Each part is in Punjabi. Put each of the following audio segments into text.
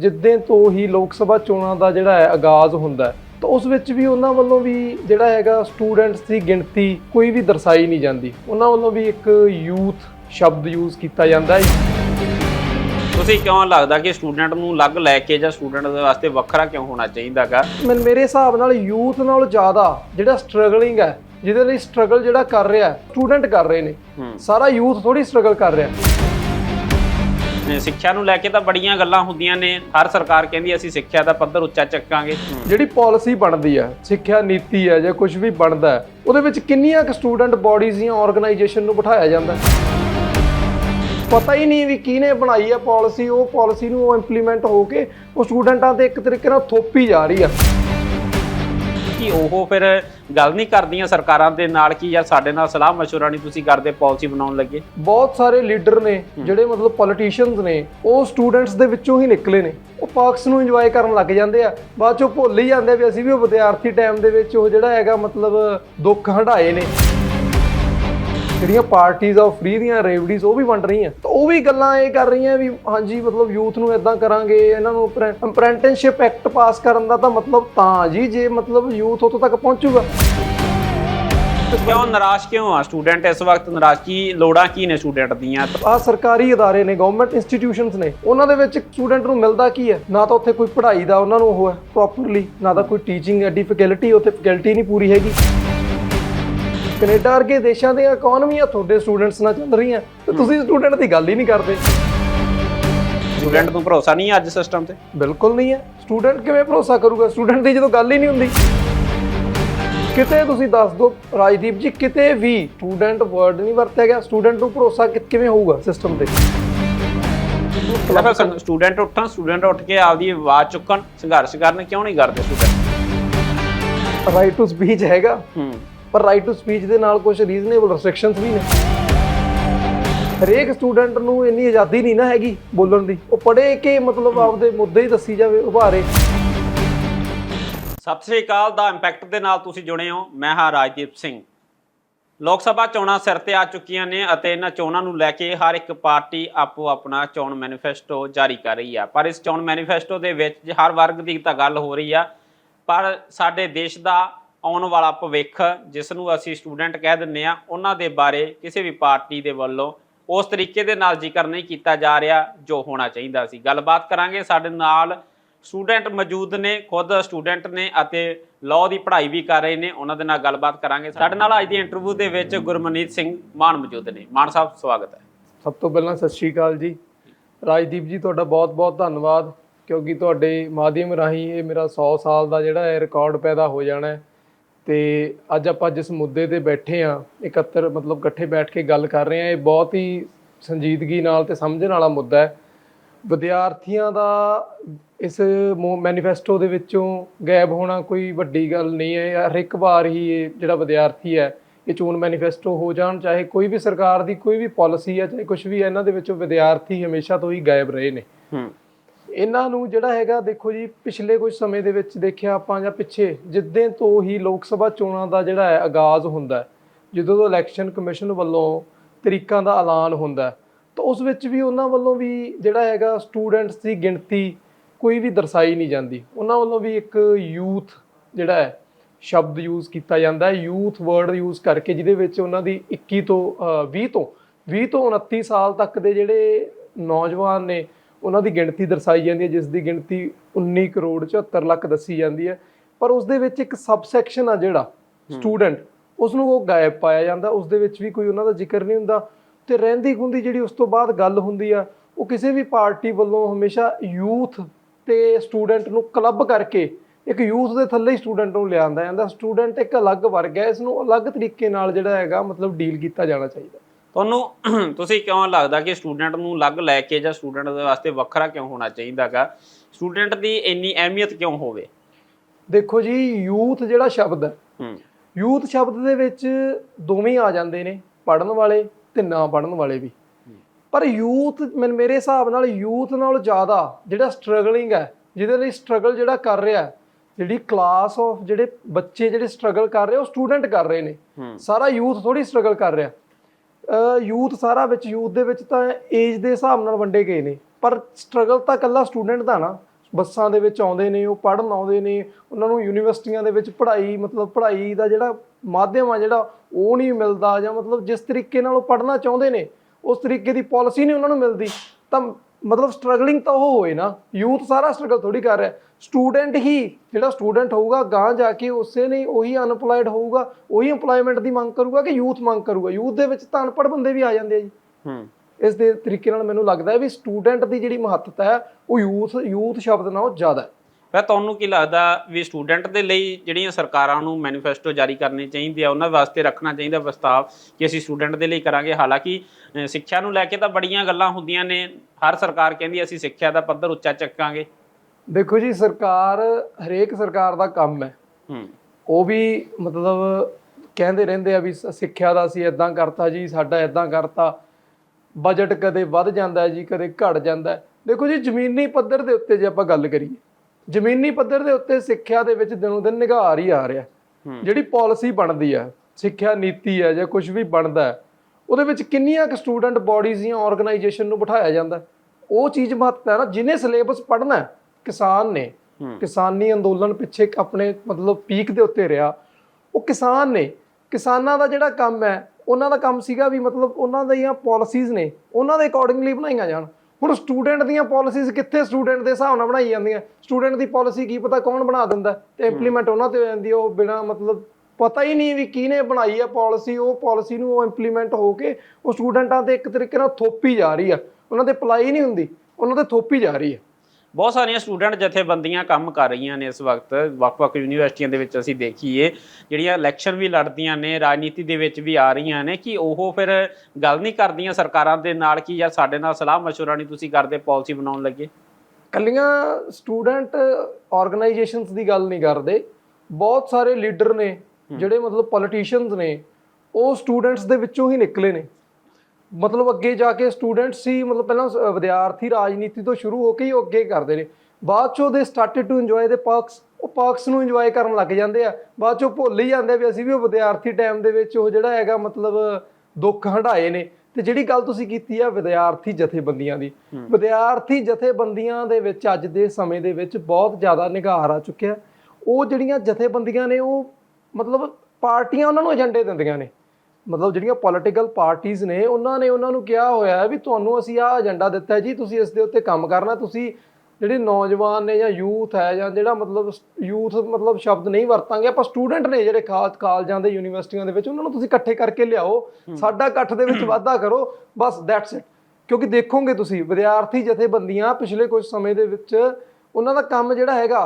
ਜਿੱਦਾਂ ਤੋਂ ਹੀ ਲੋਕ ਸਭਾ ਚੋਣਾਂ ਦਾ ਜਿਹੜਾ ਹੈ ਆਗਾਜ਼ ਹੁੰਦਾ ਤਾਂ ਉਸ ਵਿੱਚ ਵੀ ਉਹਨਾਂ ਵੱਲੋਂ ਵੀ ਜਿਹੜਾ ਹੈਗਾ ਸਟੂਡੈਂਟਸ ਦੀ ਗਿਣਤੀ ਕੋਈ ਵੀ ਦਰਸਾਈ ਨਹੀਂ ਜਾਂਦੀ। ਉਹਨਾਂ ਵੱਲੋਂ ਵੀ ਇੱਕ ਯੂਥ ਸ਼ਬਦ ਯੂਜ਼ ਕੀਤਾ ਜਾਂਦਾ ਹੈ। ਤੁਸੀਂ ਕਿਉਂ ਲੱਗਦਾ ਕਿ ਸਟੂਡੈਂਟ ਨੂੰ ਅਲੱਗ ਲੈ ਕੇ ਜਾਂ ਸਟੂਡੈਂਟ ਦੇ ਵਾਸਤੇ ਵੱਖਰਾ ਕਿਉਂ ਹੋਣਾ ਚਾਹੀਦਾਗਾ? ਮਨ ਮੇਰੇ ਹਿਸਾਬ ਨਾਲ ਯੂਥ ਨਾਲੋਂ ਜ਼ਿਆਦਾ ਜਿਹੜਾ ਸਟਰਗਲਿੰਗ ਹੈ ਜਿਹਦੇ ਲਈ ਸਟਰਗਲ ਜਿਹੜਾ ਕਰ ਰਿਹਾ ਸਟੂਡੈਂਟ ਕਰ ਰਹੇ ਨੇ। ਸਾਰਾ ਯੂਥ ਥੋੜੀ ਸਟਰਗਲ ਕਰ ਰਿਹਾ। ਸਿੱਖਿਆ ਨੂੰ ਲੈ ਕੇ ਤਾਂ ਬੜੀਆਂ ਗੱਲਾਂ ਹੁੰਦੀਆਂ ਨੇ। ਹਰ ਸਰਕਾਰ ਕਹਿੰਦੀ ਅਸੀਂ ਸਿੱਖਿਆ ਦਾ ਪੱਧਰ ਉੱਚਾ ਚੱਕਾਂਗੇ। ਜਿਹੜੀ ਪਾਲਿਸੀ ਬਣਦੀ ਹੈ ਸਿੱਖਿਆ ਨੀਤੀ ਹੈ ਜਾਂ ਕੁਝ ਵੀ ਬਣਦਾ ਹੈ ਉਹਦੇ ਵਿੱਚ ਕਿੰਨੀਆਂ ਕੁ ਸਟੂਡੈਂਟ ਬਾਡੀਜ਼ ਜਾਂ ਆਰਗੇਨਾਈਜੇਸ਼ਨ ਨੂੰ ਬਿਠਾਇਆ ਜਾਂਦਾ? ਹੈ ਪਤਾ ਹੀ ਨਹੀਂ ਵੀ ਕਿਹਨੇ ਬਣਾਈ ਹੈ ਪਾਲਿਸੀ, ਉਹ ਪਾਲਿਸੀ ਨੂੰ ਇੰਪਲੀਮੈਂਟ ਹੋ ਕੇ ਉਹ ਸਟੂਡੈਂਟਾਂ ਤੇ ਇੱਕ ਤਰੀਕੇ ਨਾਲ ਥੋਪੀ ਜਾ ਰਹੀ ਹੈ ਕਿ ਉਹ ਫਿਰ ਗੱਲ ਨਹੀਂ ਕਰਦੀਆਂ ਸਰਕਾਰਾਂ ਦੇ ਨਾਲ ਕਿ ਯਾਰ ਸਾਡੇ ਨਾਲ ਸਲਾਹ مشورہ ਨਹੀਂ ਤੁਸੀਂ ਕਰਦੇ ਪਾਲਿਸੀ ਬਣਾਉਣ ਲੱਗੇ ਬਹੁਤ ਸਾਰੇ ਲੀਡਰ ਨੇ ਜਿਹੜੇ ਮਤਲਬ ਪੋਲੀਟੀਸ਼ੀਅਨਸ ਨੇ ਉਹ ਸਟੂਡੈਂਟਸ ਦੇ ਵਿੱਚੋਂ ਹੀ ਨਿਕਲੇ ਨੇ ਉਹ ਪਾਰਕਸ ਨੂੰ ਇੰਜੋਏ ਕਰਨ ਲੱਗ ਜਾਂਦੇ ਆ ਬਾਅਦ ਚੋਂ ਭੁੱਲ ਹੀ ਜਾਂਦੇ ਆ ਵੀ ਅਸੀਂ ਵੀ ਉਹ ਵਿਦਿਆਰਥੀ ਟਾਈਮ ਦੇ ਵਿੱਚ ਉਹ ਜਿਹੜਾ ਹੈਗਾ ਮਤਲਬ ਦੁੱਖ ਹੰਢਾਏ ਨੇ ਜਿਹੜੀਆਂ ਪਾਰਟੀਆਂ ਆ ਫ੍ਰੀ ਦੀਆਂ ਰੇਵਡੀਜ਼ ਉਹ ਵੀ ਵੰਡ ਰਹੀਆਂ। ਤਾਂ ਉਹ ਵੀ ਗੱਲਾਂ ਇਹ ਕਰ ਰਹੀਆਂ ਵੀ ਹਾਂਜੀ ਮਤਲਬ ਯੂਥ ਨੂੰ ਇਦਾਂ ਕਰਾਂਗੇ ਇਹਨਾਂ ਨੂੰ ਅਪ੍ਰੈਂਟਿਸਸ਼ਿਪ ਐਕਟ ਪਾਸ ਕਰਨ ਦਾ ਤਾਂ ਮਤਲਬ ਤਾਂ ਜੀ ਜੇ ਮਤਲਬ ਯੂਥ ਉੱਥੋਂ ਤੱਕ ਪਹੁੰਚੂਗਾ। ਕਿਉਂ ਨਿਰਾਸ਼ ਕਿਉਂ ਆ ਸਟੂਡੈਂਟ ਇਸ ਵਕਤ ਨਿਰਾਸ਼? ਕੀ ਲੋੜਾਂ ਕੀ ਨੇ ਸਟੂਡੈਂਟ ਦੀਆਂ? ਆ ਸਰਕਾਰੀ ਅਦਾਰੇ ਨੇ ਗਵਰਨਮੈਂਟ ਇੰਸਟੀਟਿਊਸ਼ਨਸ ਨੇ। ਉਹਨਾਂ ਦੇ ਵਿੱਚ ਸਟੂਡੈਂਟ ਨੂੰ ਮਿਲਦਾ ਕੀ ਹੈ? ਨਾ ਤਾਂ ਉੱਥੇ ਕੋਈ ਪੜ੍ਹਾਈ ਦਾ ਉਹਨਾਂ ਨੂੰ ਉਹ ਹੈ ਪ੍ਰੋਪਰਲੀ ਨਾ ਤਾਂ ਕੋਈ ਟੀਚਿੰਗ ਐਡੀ ਫੈਕਲਟੀ ਉੱਥੇ ਫੈਕਲਟੀ ਨਹੀਂ ਪੂਰੀ ਹੈਗੀ। ਕੈਨੇਡਾ ਵਰਗੇ ਦੇਸ਼ਾਂ ਦੀਆਂ ਇਕਨੋਮੀਆਂ ਤੁਹਾਡੇ ਸਟੂਡੈਂਟਸ ਨਾਲ ਚੱਲ ਰਹੀਆਂ। ਤੇ ਤੁਸੀਂ ਸਟੂਡੈਂਟ ਦੀ ਗੱਲ ਹੀ ਨਹੀਂ ਕਰਦੇ। ਸਟੂਡੈਂਟ ਨੂੰ ਭਰੋਸਾ ਨਹੀਂ ਅੱਜ ਸਿਸਟਮ ਤੇ? ਬਿਲਕੁਲ ਨਹੀਂ ਹੈ। ਸਟੂਡੈਂਟ ਕਿਵੇਂ ਭਰੋਸਾ ਕਰੂਗਾ? ਸਟੂਡੈਂਟ ਦੀ ਜਦੋਂ ਗੱਲ ਹੀ ਨਹੀਂ ਹੁੰਦੀ। ਕਿਤੇ ਤੁਸੀਂ ਦੱਸ ਦਿਓ ਰਾਜਦੀਪ ਜੀ ਕਿਤੇ ਵੀ ਸਟੂਡੈਂਟ ਵਰਡ ਨਹੀਂ ਵਰਤਿਆ ਗਿਆ। ਸਟੂਡੈਂਟ ਨੂੰ ਭਰੋਸਾ ਕਿਵੇਂ ਹੋਊਗਾ ਸਿਸਟਮ ਤੇ? ਸਟੂਡੈਂਟ ਉੱਠਣ ਸਟੂਡੈਂਟ ਉੱਠ ਕੇ ਆਪਦੀ ਆਵਾਜ਼ ਚੁੱਕਣ ਸੰਘਰਸ਼ ਕਰਨ ਕਿਉਂ ਨਹੀਂ ਕਰਦੇ ਸਟੂਡੈਂਟ ਰਾਈਟ ਟੂ ਸਪੀਚ ਹੈਗਾ। ਹੂੰ। ਪਰ ਰਾਈਟ ਟੂ ਸਪੀਚ ਦੇ ਨਾਲ ਕੁਝ ਰੀਜ਼ਨੇਬਲ ਰੈਸਟ੍ਰਿਕਸ਼ਨਸ ਵੀ ਨੇ। ਹਰੇਕ ਸਟੂਡੈਂਟ ਨੂੰ ਇੰਨੀ ਆਜ਼ਾਦੀ ਨਹੀਂ ਨਾ ਹੈਗੀ ਬੋਲਣ ਦੀ। ਉਹ ਪੜ੍ਹੇ ਕਿ ਮਤਲਬ ਆਪਦੇ ਮੁੱਦੇ ਹੀ ਦੱਸੀ ਜਾਵੇ, ਉਭਾਰੇ। ਸਤਿ ਸ੍ਰੀ ਅਕਾਲ, ਦਾ ਇੰਪੈਕਟ ਦੇ ਨਾਲ ਤੁਸੀਂ ਜੁੜੇ ਹੋ। ਮੈਂ ਹਾਂ ਰਾਜਦੀਪ ਸਿੰਘ। ਲੋਕ ਸਭਾ ਚੋਣਾਂ ਸਿਰ ਤੇ ਆ ਚੁੱਕੀਆਂ ਨੇ ਅਤੇ ਇਹਨਾਂ ਚੋਣਾਂ ਨੂੰ ਲੈ ਕੇ ਹਰ ਇੱਕ ਪਾਰਟੀ ਆਪੋ ਆਪਣਾ ਚੋਣ ਮੈਨੀਫੈਸਟੋ ਜਾਰੀ ਕਰ ਰਹੀ ਆ। ਪਰ ਇਸ ਚੋਣ ਮੈਨੀਫੈਸਟੋ ਦੇ ਵਿੱਚ ਹਰ ਵਰਗ ਦੀ ਤਾਂ ਗੱਲ ਹੋ ਰਹੀ ਆ। ਪਰ ਸਾਡੇ ਦੇਸ਼ ਦਾ ਆਉਣ ਵਾਲਾ ਭਵਿੱਖ, ਜਿਸ ਨੂੰ ਅਸੀਂ ਸਟੂਡੈਂਟ ਕਹਿ ਦਿੰਦੇ ਆ ਉਹਨਾਂ ਦੇ ਬਾਰੇ ਕਿਸੇ ਵੀ ਪਾਰਟੀ ਦੇ ਵੱਲੋਂ ਉਸ ਤਰੀਕੇ ਦੇ ਨਾਲ ਜ਼ਿਕਰ ਨਹੀਂ ਕੀਤਾ ਜਾ ਰਿਹਾ ਜੋ ਹੋਣਾ ਚਾਹੀਦਾ ਸੀ। ਗੱਲਬਾਤ ਕਰਾਂਗੇ। ਸਾਡੇ ਨਾਲ ਸਟੂਡੈਂਟ ਮੌਜੂਦ ਨੇ, ਖੁਦ ਸਟੂਡੈਂਟ ਨੇ ਅਤੇ ਲਾਅ ਦੀ ਪੜ੍ਹਾਈ ਵੀ ਕਰ ਰਹੇ ਨੇ। ਉਹਨਾਂ ਦੇ ਨਾਲ ਗੱਲਬਾਤ ਕਰਾਂਗੇ। ਸਾਡੇ ਨਾਲ ਅੱਜ ਦੀ ਇੰਟਰਵਿਊ ਦੇ ਵਿੱਚ ਗੁਰਮਨੀਤ ਸਿੰਘ ਮਾਨ ਮੌਜੂਦ ਨੇ। ਮਾਨ ਸਾਹਿਬ, ਸਵਾਗਤ ਹੈ। ਸਭ ਤੋਂ ਪਹਿਲਾਂ ਸਤਿ ਸ਼੍ਰੀ ਅਕਾਲ ਜੀ। ਰਾਜਦੀਪ ਜੀ, ਤੁਹਾਡਾ ਬਹੁਤ-ਬਹੁਤ ਧੰਨਵਾਦ, ਕਿਉਂਕਿ ਤੁਹਾਡੇ ਮਾਧਿਅਮ ਰਾਹੀਂ ਇਹ ਮੇਰਾ 100 ਸਾਲ ਦਾ ਜਿਹੜਾ ਹੈ ਰਿਕਾਰਡ ਪੈਦਾ ਹੋ ਜਾਣਾ ਹੈ। ਤੇ ਅੱਜ ਆਪਾਂ ਜਿਸ ਮੁੱਦੇ ਤੇ ਬੈਠੇ ਆ 71 ਮਤਲਬ ਇਕੱਠੇ ਬੈਠ ਕੇ ਗੱਲ ਕਰ ਰਹੇ ਆ ਇਹ ਬਹੁਤ ਹੀ ਸੰਜੀਦਗੀ ਨਾਲ ਤੇ ਸਮਝਣ ਵਾਲਾ ਮੁੱਦਾ ਹੈ। ਵਿਦਿਆਰਥੀਆਂ ਦਾ ਇਸ ਮੈਨੀਫੈਸਟੋ ਦੇ ਵਿੱਚੋਂ ਗਾਇਬ ਹੋਣਾ ਕੋਈ ਵੱਡੀ ਗੱਲ ਨਹੀਂ ਹੈ। ਹਰ ਇੱਕ ਵਾਰ ਹੀ ਇਹ ਜਿਹੜਾ ਵਿਦਿਆਰਥੀ ਹੈ, ਇਹ ਚੋਣ ਮੈਨੀਫੈਸਟੋ ਹੋ ਜਾਣ, ਚਾਹੇ ਕੋਈ ਵੀ ਸਰਕਾਰ ਦੀ ਕੋਈ ਵੀ ਪਾਲਿਸੀ ਹੈ, ਚਾਹੇ ਕੁਝ ਵੀ ਹੈ, ਇਹਨਾਂ ਦੇ ਵਿੱਚੋਂ ਵਿਦਿਆਰਥੀ ਹਮੇਸ਼ਾ ਤੋਂ ਹੀ ਗਾਇਬ ਰਹੇ ਨੇ। ਹੂੰ। ਇਹਨਾਂ ਨੂੰ ਜਿਹੜਾ ਹੈਗਾ ਦੇਖੋ ਜੀ ਪਿਛਲੇ ਕੁਝ ਸਮੇਂ ਦੇ ਵਿੱਚ ਦੇਖਿਆ ਆਪਾਂ ਜਾਂ ਪਿੱਛੇ ਜਿੱਦਾਂ ਤੋਂ ਹੀ ਲੋਕ ਸਭਾ ਚੋਣਾਂ ਦਾ ਜਿਹੜਾ ਹੈ ਆਗਾਜ਼ ਹੁੰਦਾ ਹੈ, ਜਦੋਂ ਤੋਂ ਇਲੈਕਸ਼ਨ ਕਮਿਸ਼ਨ ਵੱਲੋਂ ਤਰੀਕਾਂ ਦਾ ਐਲਾਨ ਹੁੰਦਾ ਤਾਂ ਉਸ ਵਿੱਚ ਵੀ ਉਹਨਾਂ ਵੱਲੋਂ ਵੀ ਜਿਹੜਾ ਹੈਗਾ ਸਟੂਡੈਂਟਸ ਦੀ ਗਿਣਤੀ ਕੋਈ ਵੀ ਦਰਸਾਈ ਨਹੀਂ ਜਾਂਦੀ। ਉਹਨਾਂ ਵੱਲੋਂ ਵੀ ਇੱਕ ਯੂਥ ਜਿਹੜਾ ਹੈ ਸ਼ਬਦ ਯੂਜ਼ ਕੀਤਾ ਜਾਂਦਾ ਹੈ ਯੂਥ ਵਰਡ ਯੂਜ਼ ਕਰਕੇ ਜਿਹਦੇ ਵਿੱਚ ਉਹਨਾਂ ਦੀ 21 ਤੋਂ ਅਹ, 20 ਤੋਂ 20 ਤੋਂ 29 ਸਾਲ ਤੱਕ ਦੇ ਜਿਹੜੇ ਨੌਜਵਾਨ ਨੇ ਉਹਨਾਂ ਦੀ ਗਿਣਤੀ ਦਰਸਾਈ ਜਾਂਦੀ ਹੈ ਜਿਸ ਦੀ ਗਿਣਤੀ 19 ਕਰੋੜ 74 ਲੱਖ ਦੱਸੀ ਜਾਂਦੀ ਹੈ। ਪਰ ਉਸ ਦੇ ਵਿੱਚ ਇੱਕ ਸਬਸੈਕਸ਼ਨ ਆ ਜਿਹੜਾ ਸਟੂਡੈਂਟ ਉਸ ਨੂੰ ਉਹ ਗਾਇਬ ਪਾਇਆ ਜਾਂਦਾ। ਉਸ ਦੇ ਵਿੱਚ ਵੀ ਕੋਈ ਉਹਨਾਂ ਦਾ ਜ਼ਿਕਰ ਨਹੀਂ ਹੁੰਦਾ ਤੇ ਰਹਿੰਦੀ ਖੁੰਦੀ ਜਿਹੜੀ ਉਸ ਤੋਂ ਬਾਅਦ ਗੱਲ ਹੁੰਦੀ ਆ ਉਹ ਕਿਸੇ ਵੀ ਪਾਰਟੀ ਵੱਲੋਂ ਹਮੇਸ਼ਾ ਯੂਥ ਤੇ ਸਟੂਡੈਂਟ ਨੂੰ ਕਲੱਬ ਕਰਕੇ ਇੱਕ ਯੂਥ ਦੇ ਥੱਲੇ ਹੀ ਸਟੂਡੈਂਟ ਨੂੰ ਲਿਆਂਦਾ ਜਾਂਦਾ। ਸਟੂਡੈਂਟ ਇੱਕ ਅਲੱਗ ਵਰਗ ਹੈ ਇਸ ਨੂੰ ਅਲੱਗ ਤਰੀਕੇ ਨਾਲ ਜਿਹੜਾ ਹੈਗਾ ਮਤਲਬ ਡੀਲ ਕੀਤਾ ਜਾਣਾ ਚਾਹੀਦਾ। ਤੁਹਾਨੂੰ ਤੁਸੀਂ ਕਿਉਂ ਲੱਗਦਾ ਕਿ ਸਟੂਡੈਂਟ ਨੂੰ ਅਲੱਗ ਲੈ ਕੇ ਜਾਂ ਸਟੂਡੈਂਟ ਦੇ ਵਾਸਤੇ ਵੱਖਰਾ ਕਿਉਂ ਹੋਣਾ ਚਾਹੀਦਾਗਾ? ਸਟੂਡੈਂਟ ਦੀ ਇੰਨੀ ਅਹਿਮੀਅਤ ਕਿਉਂ ਹੋਵੇ? ਦੇਖੋ ਜੀ ਯੂਥ ਜਿਹੜਾ ਸ਼ਬਦ ਹੈ ਯੂਥ ਸ਼ਬਦ ਦੇ ਵਿੱਚ ਦੋਵੇਂ ਆ ਜਾਂਦੇ ਨੇ ਪੜਨ ਵਾਲੇ ਤੇ ਨਾ ਪੜਨ ਵਾਲੇ ਵੀ। ਪਰ ਯੂਥ ਮੇਰੇ ਹਿਸਾਬ ਨਾਲ ਯੂਥ ਨਾਲੋਂ ਜ਼ਿਆਦਾ ਜਿਹੜਾ ਸਟਰਗਲਿੰਗ ਹੈ ਜਿਹਦੇ ਲਈ ਸਟਰਗਲ ਜਿਹੜਾ ਕਰ ਰਿਹਾ ਜਿਹੜੀ ਕਲਾਸ ਆਫ ਜਿਹੜੇ ਬੱਚੇ ਜਿਹੜੇ ਸਟਰਗਲ ਕਰ ਰਹੇ ਉਹ ਸਟੂਡੈਂਟ ਕਰ ਰਹੇ ਨੇ। ਸਾਰਾ ਯੂਥ ਥੋੜੀ ਸਟਰਗਲ ਕਰ ਰਿਹਾ। ਯੂਥ ਸਾਰਾ ਵਿੱਚ, ਯੂਥ ਦੇ ਵਿੱਚ ਤਾਂ ਏਜ ਦੇ ਹਿਸਾਬ ਨਾਲ ਵੰਡੇ ਗਏ ਨੇ। ਪਰ ਸਟਰਗਲ ਤਾਂ ਇਕੱਲਾ ਸਟੂਡੈਂਟ ਦਾ ਨਾ। ਬੱਸਾਂ ਦੇ ਵਿੱਚ ਆਉਂਦੇ ਨੇ, ਉਹ ਪੜ੍ਹਨ ਆਉਂਦੇ ਨੇ, ਉਹਨਾਂ ਨੂੰ ਯੂਨੀਵਰਸਿਟੀਆਂ ਦੇ ਵਿੱਚ ਪੜ੍ਹਾਈ, ਮਤਲਬ ਪੜ੍ਹਾਈ ਦਾ ਜਿਹੜਾ ਮਾਧਿਅਮ ਆ ਜਿਹੜਾ, ਉਹ ਨਹੀਂ ਮਿਲਦਾ ਜਾਂ ਮਤਲਬ ਜਿਸ ਤਰੀਕੇ ਨਾਲ ਉਹ ਪੜ੍ਹਨਾ ਚਾਹੁੰਦੇ ਨੇ, ਉਸ ਤਰੀਕੇ ਦੀ ਪਾਲਿਸੀ ਨਹੀਂ ਉਹਨਾਂ ਨੂੰ ਮਿਲਦੀ। ਤਾਂ ਮਤਲਬ ਸਟਰਗਲਿੰਗ ਤਾਂ ਉਹ ਹੋਏ ਨਾ ਯੂਥ ਸਾਰਾ ਸਟਰਗਲ ਥੋੜੀ ਕਰ ਰਿਹਾ। ਸਟੂਡੈਂਟ ਹੀ ਜਿਹੜਾ ਸਟੂਡੈਂਟ ਹੋਊਗਾ ਗਾਂ ਜਾ ਕੇ ਉਸੇ ਨੇ ਉਹੀ ਅਨਪਲਾਈਡ ਹੋਊਗਾ ਉਹੀ EMPLOYMENT ਦੀ ਮੰਗ ਕਰੂਗਾ ਕਿ ਯੂਥ ਮੰਗ ਕਰੂਗਾ। ਯੂਥ ਦੇ ਵਿੱਚ ਤਾਂ ਅਨਪੜ੍ਹ ਬੰਦੇ ਵੀ ਆ ਜਾਂਦੇ ਆ ਜੀ। ਹੂੰ। ਇਸ ਦੇ ਤਰੀਕੇ ਨਾਲ ਮੈਨੂੰ ਲੱਗਦਾ ਹੈ ਵੀ ਸਟੂਡੈਂਟ ਦੀ ਜਿਹੜੀ ਮਹੱਤਤਾ ਹੈ ਉਹ ਯੂਥ ਯੂਥ ਸ਼ਬਦ ਨਾਲੋਂ ਜ਼ਿਆਦਾ ਹੈ। ਫਿਰ ਤੁਹਾਨੂੰ ਕੀ ਲੱਗਦਾ ਵੀ ਸਟੂਡੈਂਟ ਦੇ ਲਈ ਜਿਹੜੀਆਂ ਸਰਕਾਰਾਂ ਨੂੰ ਮੈਨੀਫੈਸਟੋ ਜਾਰੀ ਕਰਨੇ ਚਾਹੀਦੇ ਆ ਉਹਨਾਂ ਵਾਸਤੇ ਰੱਖਣਾ ਚਾਹੀਦਾ ਪ੍ਰਸਤਾਵ ਕਿ ਅਸੀਂ ਸਟੂਡੈਂਟ ਦੇ ਲਈ ਕਰਾਂਗੇ। ਹਾਲਾਂਕਿ ਸਿੱਖਿਆ ਨੂੰ ਲੈ ਕੇ ਤਾਂ ਬੜੀਆਂ ਗੱਲਾਂ ਹੁੰਦੀਆਂ ਨੇ। ਹਰ ਸਰਕਾਰ ਕਹਿੰਦੀ ਅਸੀਂ ਸਿੱਖਿਆ ਦਾ ਪੱਧਰ ਉੱਚਾ ਚੱਕਾਂਗੇ। ਦੇਖੋ ਜੀ ਸਰਕਾਰ ਹਰੇਕ ਸਰਕਾਰ ਦਾ ਕੰਮ ਹੈ। ਉਹ ਵੀ ਮਤਲਬ ਕਹਿੰਦੇ ਰਹਿੰਦੇ ਆ ਵੀ ਸਿੱਖਿਆ ਦਾ ਅਸੀਂ ਇਦਾਂ ਕਰਤਾ ਜੀ ਸਾਡਾ ਇਦਾਂ ਕਰਤਾ। ਬਜਟ ਕਦੇ ਵੱਧ ਜਾਂਦਾ ਜੀ ਕਦੇ ਘਟ ਜਾਂਦਾ। ਦੇਖੋ ਜੀ ਜ਼ਮੀਨੀ ਪੱਧਰ ਦੇ ਉੱਤੇ ਜੇ ਆਪਾਂ ਗੱਲ ਕਰੀਏ ਜ਼ਮੀਨੀ ਪੱਧਰ ਦੇ ਉੱਤੇ ਸਿੱਖਿਆ ਦੇ ਵਿੱਚ ਦਿਨੋਂ ਦਿਨ ਨਿਗਾਰ ਹੀ ਆ ਰਿਹਾ। ਜਿਹੜੀ ਪਾਲਿਸੀ ਬਣਦੀ ਹੈ ਸਿੱਖਿਆ ਨੀਤੀ ਹੈ ਜਾਂ ਕੁਝ ਵੀ ਬਣਦਾ ਉਹਦੇ ਵਿੱਚ ਕਿੰਨੀਆਂ ਕੁ ਸਟੂਡੈਂਟ ਬਾਡੀਜ਼ ਜਾਂ ਆਰਗੇਨਾਈਜੇਸ਼ਨ ਨੂੰ ਬਿਠਾਇਆ ਜਾਂਦਾ? ਉਹ ਚੀਜ਼ ਮਹੱਤਤਾ ਹੈ ਨਾ ਜਿਹਨੇ ਸਿਲੇਬਸ ਪੜ੍ਹਨਾ ਕਿਸਾਨ ਨੇ। ਕਿਸਾਨੀ ਅੰਦੋਲਨ ਪਿੱਛੇ ਆਪਣੇ ਮਤਲਬ ਪੀਕ ਦੇ ਉੱਤੇ ਰਿਹਾ ਉਹ ਕਿਸਾਨ ਨੇ ਕਿਸਾਨਾਂ ਦਾ ਜਿਹੜਾ ਕੰਮ ਹੈ ਉਹਨਾਂ ਦਾ ਕੰਮ ਸੀਗਾ ਵੀ ਮਤਲਬ ਉਹਨਾਂ ਦੀਆਂ ਪਾਲਿਸੀਜ਼ ਨੇ ਉਹਨਾਂ ਦੇ ਅਕੋਰਡਿੰਗਲੀ ਬਣਾਈਆਂ ਜਾਣ ਹੁਣ ਸਟੂਡੈਂਟ ਦੀਆਂ ਪਾਲਿਸੀਜ਼ ਕਿੱਥੇ ਸਟੂਡੈਂਟ ਦੇ ਹਿਸਾਬ ਨਾਲ ਬਣਾਈ ਜਾਂਦੀਆਂ? ਸਟੂਡੈਂਟ ਦੀ ਪਾਲਿਸੀ ਕੀ ਪਤਾ ਕੌਣ ਬਣਾ ਦਿੰਦਾ? ਤੇ ਇੰਪਲੀਮੈਂਟ ਉਹਨਾਂ ਤੇ ਹੋ ਜਾਂਦੀ ਉਹ ਬਿਨਾ ਮਤਲਬ ਪਤਾ ਹੀ ਨਹੀਂ ਵੀ ਕਿਹਨੇ ਬਣਾਈ ਹੈ ਪਾਲਿਸੀ ਉਹ ਪਾਲਿਸੀ ਨੂੰ ਉਹ ਇੰਪਲੀਮੈਂਟ ਹੋ ਕੇ ਉਹ ਸਟੂਡੈਂਟਾਂ ਤੇ ਇੱਕ ਤਰੀਕੇ ਨਾਲ ਥੋਪੀ ਜਾ ਰਹੀ ਆ। ਉਹਨਾਂ ਤੇ ਅਪਲਾਈ ਨਹੀਂ ਹੁੰਦੀ ਉਹਨਾਂ ਤੇ ਥੋਪੀ ਜਾ ਰਹੀ ਹੈ ਬਹੁਤ ਸਾਰੀਆਂ ਸਟੂਡੈਂਟ ਜਥੇਬੰਦੀਆਂ ਕੰਮ ਕਰ ਰਹੀਆਂ ਨੇ ਇਸ ਵਕਤ ਵੱਖ-ਵੱਖ ਯੂਨੀਵਰਸਿਟੀਆਂ ਦੇ ਵਿੱਚ ਅਸੀਂ ਦੇਖੀਏ ਜਿਹੜੀਆਂ ਇਲੈਕਸ਼ਨ ਵੀ ਲੜਦੀਆਂ ਨੇ ਰਾਜਨੀਤੀ ਦੇ ਵਿੱਚ ਵੀ ਆ ਰਹੀਆਂ ਨੇ ਕਿ ਉਹ ਫਿਰ ਗੱਲ ਨਹੀਂ ਕਰਦੀਆਂ ਸਰਕਾਰਾਂ ਦੇ ਨਾਲ ਕਿ ਯਾਰ ਸਾਡੇ ਨਾਲ ਸਲਾਹ مشورہ ਨਹੀਂ ਤੁਸੀਂ ਕਰਦੇ ਪਾਲਿਸੀ ਬਣਾਉਣ ਲੱਗੇ ਕੱਲੀਆਂ ਸਟੂਡੈਂਟ ਆਰਗੇਨਾਈਜੇਸ਼ਨਸ ਦੀ ਗੱਲ ਨਹੀਂ ਕਰਦੇ ਬਹੁਤ ਸਾਰੇ ਲੀਡਰ ਨੇ ਜਿਹੜੇ ਮਤਲਬ ਪੋਲੀਟੀਸ਼ੀਅਨਸ ਨੇ ਉਹ ਸਟੂਡੈਂਟਸ ਦੇ ਵਿੱਚੋਂ ਹੀ ਨਿਕਲੇ ਨੇ ਮਤਲਬ ਅੱਗੇ ਜਾ ਕੇ ਸਟੂਡੈਂਟਸ ਹੀ ਮਤਲਬ ਪਹਿਲਾਂ ਵਿਦਿਆਰਥੀ ਰਾਜਨੀਤੀ ਤੋਂ ਸ਼ੁਰੂ ਹੋ ਕੇ ਹੀ ਉਹ ਅੱਗੇ ਕਰਦੇ ਨੇ। ਬਾਅਦ ਚੋਂ ਦੇ ਸਟਾਰਟਡ ਟੂ ਇੰਜੋਏ ਦੇ ਪਰਕਸ ਉਹ ਪਰਕਸ ਨੂੰ ਇੰਜੋਏ ਕਰਨ ਲੱਗ ਜਾਂਦੇ ਆ। ਬਾਅਦ ਚੋਂ ਭੁੱਲ ਹੀ ਜਾਂਦੇ ਵੀ ਅਸੀਂ ਵੀ ਉਹ ਵਿਦਿਆਰਥੀ ਟਾਈਮ ਦੇ ਵਿੱਚ ਉਹ ਜਿਹੜਾ ਹੈਗਾ ਮਤਲਬ ਦੁੱਖ ਹੰਢਾਏ ਨੇ। ਤੇ ਜਿਹੜੀ ਗੱਲ ਤੁਸੀਂ ਕੀਤੀ ਆ ਵਿਦਿਆਰਥੀ ਜਥੇਬੰਦੀਆਂ ਦੀ। ਵਿਦਿਆਰਥੀ ਜਥੇਬੰਦੀਆਂ ਦੇ ਵਿੱਚ ਅੱਜ ਦੇ ਸਮੇਂ ਦੇ ਵਿੱਚ ਬਹੁਤ ਜ਼ਿਆਦਾ ਨਿਗਾਰ ਆ ਚੁੱਕਿਆ। ਉਹ ਜਿਹੜੀਆਂ ਜਥੇਬੰਦੀਆਂ ਨੇ ਉਹ ਮਤਲਬ ਪਾਰਟੀਆਂ ਉਹਨਾਂ ਨੂੰ ਏਜੰਡੇ ਦਿੰਦੀਆਂ ਨੇ। ਮਤਲਬ ਜਿਹੜੀਆਂ ਪੋਲੀਟੀਕਲ ਪਾਰਟੀਆਂ ਨੇ ਉਹਨਾਂ ਨੇ ਉਹਨਾਂ ਨੂੰ ਕਿਹਾ ਹੋਇਆ ਹੈ ਵੀ ਤੁਹਾਨੂੰ ਅਸੀਂ ਆਹ ਏਜੰਡਾ ਦਿੱਤਾ ਹੈ ਜੀ ਤੁਸੀਂ ਇਸ ਦੇ ਉੱਤੇ ਕੰਮ ਕਰਨਾ ਤੁਸੀਂ ਜਿਹੜੇ ਨੌਜਵਾਨ ਨੇ ਜਾਂ ਯੂਥ ਹੈ ਜਾਂ ਜਿਹੜਾ ਮਤਲਬ ਯੂਥ ਮਤਲਬ ਸ਼ਬਦ ਨਹੀਂ ਵਰਤਾਂਗੇ ਆਪਾਂ ਸਟੂਡੈਂਟ ਨੇ ਜਿਹੜੇ ਖਾਲ ਕਾਲਜਾਂ ਦੇ ਯੂਨੀਵਰਸਿਟੀਆਂ ਦੇ ਵਿੱਚ ਉਹਨਾਂ ਨੂੰ ਤੁਸੀਂ ਇਕੱਠੇ ਕਰਕੇ ਲਿਆਓ ਸਾਡਾ ਇਕੱਠ ਦੇ ਵਿੱਚ ਵਾਧਾ ਕਰੋ ਬਸ ਦੈਟਸ ਇਟ ਕਿਉਂਕਿ ਦੇਖੋਗੇ ਤੁਸੀਂ ਵਿਦਿਆਰਥੀ ਜਥੇਬੰਦੀਆਂ ਪਿਛਲੇ ਕੁਝ ਸਮੇਂ ਦੇ ਵਿੱਚ ਉਹਨਾਂ ਦਾ ਕੰਮ ਜਿਹੜਾ ਹੈਗਾ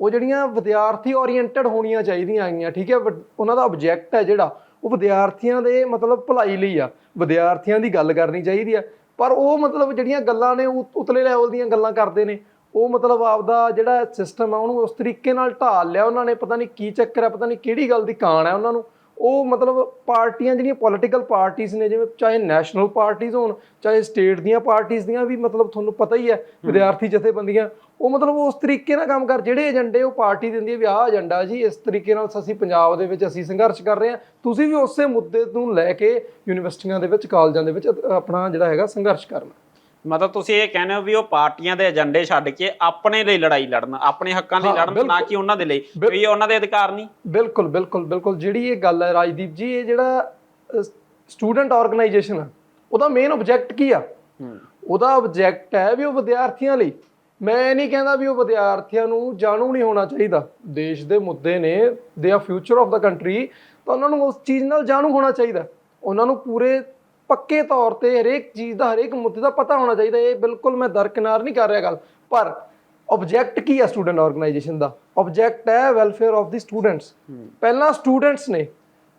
ਉਹ ਜਿਹੜੀਆਂ ਵਿਦਿਆਰਥੀ ਓਰੀਐਂਟਡ ਹੋਣੀਆਂ ਚਾਹੀਦੀਆਂ ਹੈਗੀਆਂ ਠੀਕ ਹੈ ਉਹਨਾਂ ਦਾ ਆਬਜੈਕਟ ਹੈ ਜਿਹੜਾ ਉਹ ਵਿਦਿਆਰਥੀਆਂ ਦੇ ਮਤਲਬ ਭਲਾਈ ਲਈ ਆ। ਵਿਦਿਆਰਥੀਆਂ ਦੀ ਗੱਲ ਕਰਨੀ ਚਾਹੀਦੀ ਆ। ਪਰ ਉਹ ਮਤਲਬ ਜਿਹੜੀਆਂ ਗੱਲਾਂ ਨੇ, ਉਹ ਉਤਲੇ ਲੈਵਲ ਦੀਆਂ ਗੱਲਾਂ ਕਰਦੇ ਨੇ। ਉਹ ਮਤਲਬ ਆਪਦਾ ਜਿਹੜਾ ਸਿਸਟਮ ਆ, ਉਹਨੂੰ ਉਸ ਤਰੀਕੇ ਨਾਲ ਢਾਲ ਲਿਆ ਉਹਨਾਂ ਨੇ। ਪਤਾ ਨਹੀਂ ਕੀ ਚੱਕਰ ਹੈ ਪਤਾ ਨਹੀਂ ਕਿਹੜੀ ਗੱਲ ਦੀ ਕਾਣ ਹੈ ਉਹਨਾਂ ਨੂੰ। ਉਹ ਮਤਲਬ ਪਾਰਟੀਆਂ ਜਿਹੜੀਆਂ ਪੋਲੀਟੀਕਲ ਪਾਰਟੀਆਂ ਨੇ ਜਿਵੇਂ ਚਾਹੇ ਨੈਸ਼ਨਲ ਪਾਰਟੀਆਂ ਹੋਣ ਚਾਹੇ ਸਟੇਟ ਦੀਆਂ ਪਾਰਟੀਆਂ ਦੀਆਂ ਵੀ ਮਤਲਬ ਤੁਹਾਨੂੰ ਪਤਾ ਹੀ ਹੈ ਵਿਦਿਆਰਥੀ ਜਥੇਬੰਦੀਆਂ ਉਹ ਮਤਲਬ ਉਸ ਤਰੀਕੇ ਨਾਲ ਕੰਮ ਕਰ ਜਿਹੜੇ ਏਜੰਡੇ ਉਹ ਪਾਰਟੀ ਦਿੰਦੀ ਹੈ ਵੀ ਆਹ ਏਜੰਡਾ ਜੀ ਇਸ ਤਰੀਕੇ ਨਾਲ ਅਸੀਂ ਪੰਜਾਬ ਦੇ ਵਿੱਚ ਅਸੀਂ ਸੰਘਰਸ਼ ਕਰ ਰਹੇ ਹਾਂ। ਤੁਸੀਂ ਵੀ ਉਸੇ ਮੁੱਦੇ ਨੂੰ ਲੈ ਕੇ ਯੂਨੀਵਰਸਿਟੀਆਂ ਦੇ ਵਿੱਚ ਕਾਲਜਾਂ ਦੇ ਵਿੱਚ ਆਪਣਾ ਜਿਹੜਾ ਹੈਗਾ ਸੰਘਰਸ਼ ਕਰਨਾ। ਮਤਲਬ ਤੁਸੀਂ ਇਹ ਕਹਿੰਦੇ ਹੋ ਵੀ ਉਹ ਪਾਰਟੀਆਂ ਦੇ ਏਜੰਡੇ ਛੱਡ ਕੇ ਆਪਣੇ ਲਈ ਲੜਾਈ ਲੜਨ ਆਪਣੇ ਹੱਕਾਂ ਲਈ ਲੜਨ ਨਾ। ਕਿ ਉਹਨਾਂ ਦੇ ਲਈ ਵੀ ਉਹਨਾਂ ਦੇ ਅਧਿਕਾਰ ਨਹੀਂ? ਬਿਲਕੁਲ ਬਿਲਕੁਲ ਬਿਲਕੁਲ। ਜਿਹੜੀ ਇਹ ਗੱਲ ਹੈ ਰਾਜਦੀਪ ਜੀ ਇਹ ਜਿਹੜਾ ਸਟੂਡੈਂਟ ਆਰਗੇਨਾਈਜੇਸ਼ਨ ਆ ਉਹਦਾ ਮੇਨ ਆਬਜੈਕਟ ਕੀ ਆ? ਉਹਦਾ ਆਬਜੈਕਟ ਹੈ ਵੀ ਉਹ ਵਿਦਿਆਰਥੀਆਂ ਲਈ। ਮੈਂ ਨਹੀਂ ਕਹਿੰਦਾ ਵੀ ਉਹ ਵਿਦਿਆਰਥੀਆਂ ਨੂੰ ਜਾਣੂ ਨਹੀਂ ਹੋਣਾ ਚਾਹੀਦਾ। ਦੇਸ਼ ਦੇ ਮੁੱਦੇ ਨੇ ਦੇ ਆ ਫਿਊਚਰ ਆਫ ਦਾ ਕੰਟਰੀ ਤਾਂ ਉਹਨਾਂ ਨੂੰ ਉਸ ਚੀਜ਼ ਨਾਲ ਜਾਣੂ ਹੋਣਾ ਚਾਹੀਦਾ। ਉਹਨਾਂ ਨੂੰ ਪੂਰੇ ਪੱਕੇ ਤੌਰ ਤੇ ਹਰੇਕ ਚੀਜ਼ ਦਾ ਹਰੇਕ ਮੁੱਦੇ ਦਾ ਪਤਾ ਹੋਣਾ ਚਾਹੀਦਾ ਇਹ ਬਿਲਕੁਲ ਮੈਂ ਦਰਕਿਨਾਰ ਨਹੀਂ ਕਰ ਰਿਹਾ ਗੱਲ। ਪਰ ਆਬਜੈਕਟ ਕੀ ਹੈ ਸਟੂਡੈਂਟ ਆਰਗੇਨਾਈਜੇਸ਼ਨ ਦਾ? ਆਬਜੈਕਟ ਹੈ ਵੈਲਫੇਅਰ ਆਫ ਦੀ ਸਟੂਡੈਂਟਸ ਪਹਿਲਾਂ ਸਟੂਡੈਂਟਸ ਨੇ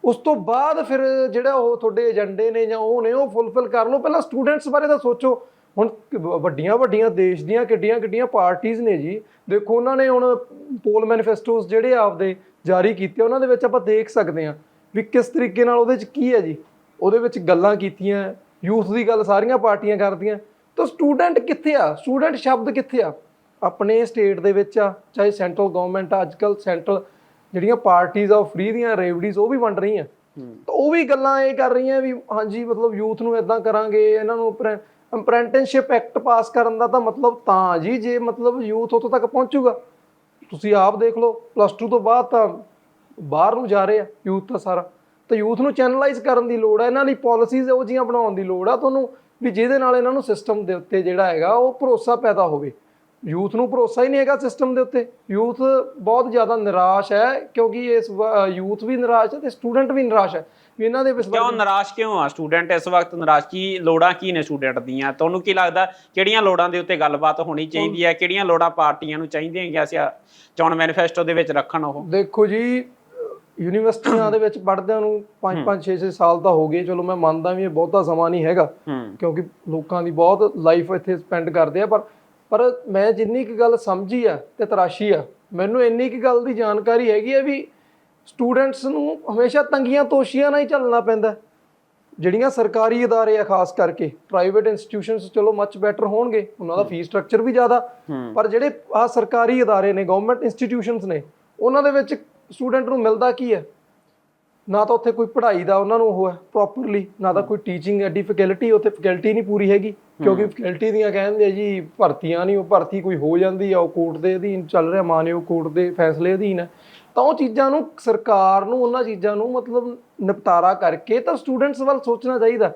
ਉਸ ਤੋਂ ਬਾਅਦ ਫਿਰ ਜਿਹੜਾ ਉਹ ਤੁਹਾਡੇ ਏਜੰਡੇ ਨੇ ਜਾਂ ਉਹ ਨੇ ਉਹ ਫੁੱਲਫਿਲ ਕਰ ਲਓ। ਪਹਿਲਾਂ ਸਟੂਡੈਂਟਸ ਬਾਰੇ ਤਾਂ ਸੋਚੋ। ਹੁਣ ਵੱਡੀਆਂ ਵੱਡੀਆਂ ਦੇਸ਼ ਦੀਆਂ ਕਿੱਡੀਆਂ ਕਿੱਡੀਆਂ ਪਾਰਟੀਆਂ ਨੇ ਜੀ। ਦੇਖੋ ਉਹਨਾਂ ਨੇ ਹੁਣ ਪੋਲ ਮੈਨੀਫੈਸਟੋਸ ਜਿਹੜੇ ਆਪਦੇ ਜਾਰੀ ਕੀਤੇ ਉਹਨਾਂ ਦੇ ਵਿੱਚ ਆਪਾਂ ਦੇਖ ਸਕਦੇ ਹਾਂ ਵੀ ਕਿਸ ਤਰੀਕੇ ਨਾਲ ਉਹਦੇ ਵਿੱਚ ਕੀ ਹੈ ਜੀ। ਉਹਦੇ ਵਿੱਚ ਗੱਲਾਂ ਕੀਤੀਆਂ ਯੂਥ ਦੀ ਗੱਲ ਸਾਰੀਆਂ ਪਾਰਟੀਆਂ ਕਰਦੀਆਂ। ਤਾਂ ਸਟੂਡੈਂਟ ਕਿੱਥੇ ਆ? ਸਟੂਡੈਂਟ ਸ਼ਬਦ ਕਿੱਥੇ ਆ? ਆਪਣੇ ਸਟੇਟ ਦੇ ਵਿੱਚ ਆ ਚਾਹੇ ਸੈਂਟਰਲ ਗਵਰਨਮੈਂਟ ਆ ਅੱਜਕੱਲ ਸੈਂਟਰਲ ਜਿਹੜੀਆਂ ਪਾਰਟੀਆਂ ਆ ਫ੍ਰੀ ਦੀਆਂ ਰੇਵਡੀਜ਼ ਉਹ ਵੀ ਵੰਡ ਰਹੀਆਂ। ਤਾਂ ਉਹ ਵੀ ਗੱਲਾਂ ਇਹ ਕਰ ਰਹੀਆਂ ਵੀ ਹਾਂਜੀ ਮਤਲਬ ਯੂਥ ਨੂੰ ਇਦਾਂ ਕਰਾਂਗੇ ਇਹਨਾਂ ਨੂੰ ਅਪ੍ਰੈਂਟਿਸਸ਼ਿਪ ਐਕਟ ਪਾਸ ਕਰਨ ਦਾ ਤਾਂ ਮਤਲਬ ਤਾਂ ਜੀ ਜੇ ਮਤਲਬ ਯੂਥ ਉੱਥੋਂ ਤੱਕ ਪਹੁੰਚੂਗਾ। ਤੁਸੀਂ ਆਪ ਦੇਖ ਲਓ ਪਲੱਸ 2 ਤੋਂ ਬਾਅਦ ਤਾਂ ਬਾਹਰ ਨੂੰ ਜਾ ਰਹੇ ਆ ਯੂਥ ਤਾਂ ਸਾਰਾ। ਤਾਂ ਯੂਥ ਨੂੰ ਚੈਨਲਾਈਜ਼ ਕਰਨ ਦੀ ਲੋੜ ਹੈ ਇਹਨਾਂ ਲਈ ਪਾਲਿਸੀਜ਼ ਉਹ ਜੀਆਂ ਬਣਾਉਣ ਦੀ ਲੋੜ ਆ ਤੁਹਾਨੂੰ ਵੀ ਜਿਹਦੇ ਨਾਲ ਇਹਨਾਂ ਨੂੰ ਸਿਸਟਮ ਦੇ ਉੱਤੇ ਜਿਹੜਾ ਹੈਗਾ ਉਹ ਭਰੋਸਾ ਪੈਦਾ ਹੋਵੇ। ਯੂਥ ਨੂੰ ਭਰੋਸਾ ਹੀ ਨਹੀਂ ਹੈਗਾ ਸਿਸਟਮ ਦੇ ਉੱਤੇ। ਯੂਥ ਬਹੁਤ ਜ਼ਿਆਦਾ ਨਿਰਾਸ਼ ਹੈ ਕਿਉਂਕਿ ਇਸ ਯੂਥ ਵੀ ਨਿਰਾਸ਼ ਹੈ ਤੇ ਸਟੂਡੈਂਟ ਵੀ ਨਿਰਾਸ਼ ਹੈ। ਵੀ ਇਹਨਾਂ ਦੇ ਕਿਉਂ ਨਿਰਾਸ਼ ਕਿਉਂ ਆ? ਸਟੂਡੈਂਟ ਇਸ ਵਕਤ ਨਿਰਾਸ਼ ਕੀ ਲੋੜਾਂ ਕੀ ਨੇ ਸਟੂਡੈਂਟ ਦੀਆਂ? ਤੁਹਾਨੂੰ ਕੀ ਲੱਗਦਾ ਕਿਹੜੀਆਂ ਲੋੜਾਂ ਦੇ ਉੱਤੇ ਗੱਲਬਾਤ ਹੋਣੀ ਚਾਹੀਦੀ ਹੈ? ਕਿਹੜੀਆਂ ਲੋੜਾਂ ਪਾਰਟੀਆਂ ਨੂੰ ਚਾਹੀਦੀਆਂ ਕਿ ਅਸੀਂ ਚੋਣ ਮੈਨੀਫੈਸਟੋ ਦੇ ਵਿੱਚ ਰੱਖਣ ਉਹ? ਦੇਖੋ ਜੀ ਯੂਨੀਵਰਸਿਟੀਆਂ ਦੇ ਵਿੱਚ ਪੜ੍ਹਦਿਆਂ ਨੂੰ 5 5 6 6 ਸਾਲ ਤਾਂ ਹੋ ਗਏ। ਚਲੋ ਮੈਂ ਮੰਨਦਾ ਵੀ ਇਹ ਬਹੁਤਾ ਸਮਾਂ ਨਹੀਂ ਹੈਗਾ ਕਿਉਂਕਿ ਲੋਕਾਂ ਦੀ ਬਹੁਤ ਲਾਈਫ ਇੱਥੇ ਸਪੈਂਡ ਕਰਦੇ ਆ ਪਰ ਪਰ ਮੈਂ ਜਿੰਨੀ ਕੁ ਗੱਲ ਸਮਝੀ ਆ ਤੇ ਤਰਾਸ਼ੀ ਆ ਮੈਨੂੰ ਇੰਨੀ ਕੁ ਗੱਲ ਦੀ ਜਾਣਕਾਰੀ ਹੈਗੀ ਆ ਵੀ ਸਟੂਡੈਂਟਸ ਨੂੰ ਹਮੇਸ਼ਾ ਤੰਗੀਆਂ ਤੋਸ਼ੀਆਂ ਨਾਲ ਹੀ ਚੱਲਣਾ ਪੈਂਦਾ ਜਿਹੜੀਆਂ ਸਰਕਾਰੀ ਅਦਾਰੇ ਆ ਖਾਸ ਕਰਕੇ ਪ੍ਰਾਈਵੇਟ ਇੰਸਟੀਟਿਊਸ਼ਨਸ ਚਲੋ ਮੱਚ ਬੈਟਰ ਹੋਣਗੇ ਉਹਨਾਂ ਦਾ ਫੀਸ ਸਟਰਕਚਰ ਵੀ ਜ਼ਿਆਦਾ ਪਰ ਜਿਹੜੇ ਆ ਸਰਕਾਰੀ ਅਦਾਰੇ ਨੇ ਗਵਰਨਮੈਂਟ ਇੰਸਟੀਟਿਊਸ਼ਨਸ ਨੇ ਉਹਨਾਂ ਦੇ ਵਿੱਚ ਸਟੂਡੈਂਟ ਨੂੰ ਮਿਲਦਾ ਕੀ ਹੈ? ਨਾ ਤਾਂ ਉੱਥੇ ਕੋਈ ਪੜ੍ਹਾਈ ਦਾ ਉਹਨਾਂ ਨੂੰ ਉਹ ਹੈ ਪ੍ਰੋਪਰਲੀ ਨਾ ਤਾਂ ਕੋਈ ਟੀਚਿੰਗ ਐਡੀ ਫੈਕਲਟੀ ਉੱਥੇ ਫੈਕਲਟੀ ਨਹੀਂ ਪੂਰੀ ਹੈਗੀ ਕਿਉਂਕਿ ਫੈਕਲਟੀ ਦੀਆਂ ਕਹਿੰਦੇ ਆ ਜੀ ਭਰਤੀਆਂ ਨਹੀਂ ਉਹ ਭਰਤੀ ਕੋਈ ਹੋ ਜਾਂਦੀ ਆ ਉਹ ਕੋਰਟ ਦੇ ਅਧੀਨ ਚੱਲ ਰਿਹਾ ਮਾਨਯੋਗ ਕੋਰਟ ਦੇ ਫੈਸਲੇ ਅਧੀਨ ਹੈ। ਤਾਂ ਉਹ ਚੀਜ਼ਾਂ ਨੂੰ ਸਰਕਾਰ ਨੂੰ ਉਹਨਾਂ ਚੀਜ਼ਾਂ ਨੂੰ ਮਤਲਬ ਨਿਪਟਾਰਾ ਕਰਕੇ ਤਾਂ ਸਟੂਡੈਂਟਸ ਵੱਲ ਸੋਚਣਾ ਚਾਹੀਦਾ।